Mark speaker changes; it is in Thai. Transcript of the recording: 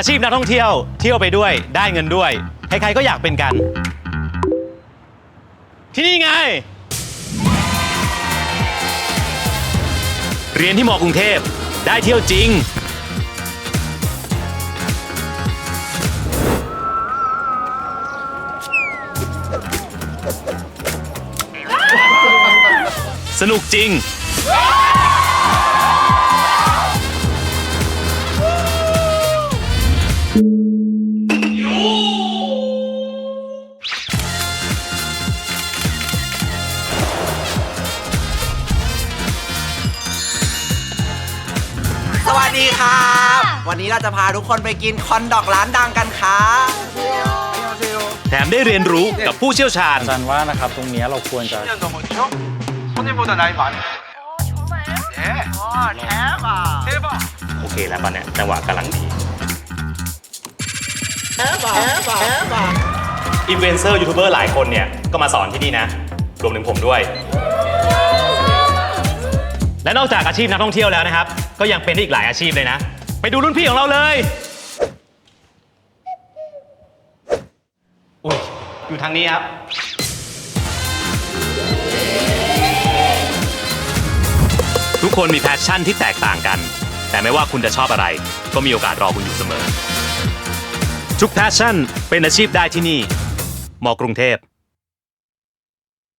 Speaker 1: อาชีพนักท่องเที่ยว เที่ยวไปด้วยได้เงินด้วย ใครๆก็อยากเป็นกัน ที่นี่ไง เรียนที่มอกรุงเทพได้เที่ยวจริง สนุกจริง
Speaker 2: สวัสดีครับ วันนี้เราจะพาทุกคนไปกินคอนดอกร้านดังกันครับ
Speaker 1: แถมได้เรียนรู้กับผู้เชี่ยวชาญ
Speaker 3: อาจารย์ว่านะครับตรงเนี้ยเราควรจะ
Speaker 4: 10년 넘었죠? 손님보다 나이 많네. 네. 와, 대박. 대박.
Speaker 1: โอเคแล้วตอนเนี้ยจังหวะกำลังดี อินฟลูเอนเซอร์ยูทูบเบอร์หลายคนเนี่ย ก็มาสอนที่นี่นะ รวมถึงผมด้วย และนอกจากอาชีพนักท่องเที่ยวแล้วนะครับ ก็ยังเป็นได้อีกหลายอาชีพเลยนะ ไปดูรุ่นพี่ของเราเลยอุ้ยอยู่ทางนี้ครับทุกคนมีแพชชั่นที่แตกต่างกัน แต่ไม่ว่าคุณจะชอบอะไร ก็มีโอกาสรอคุณอยู่เสมอ ทุกแพชชั่นเป็นอาชีพได้ที่นี่ มอกรุงเทพ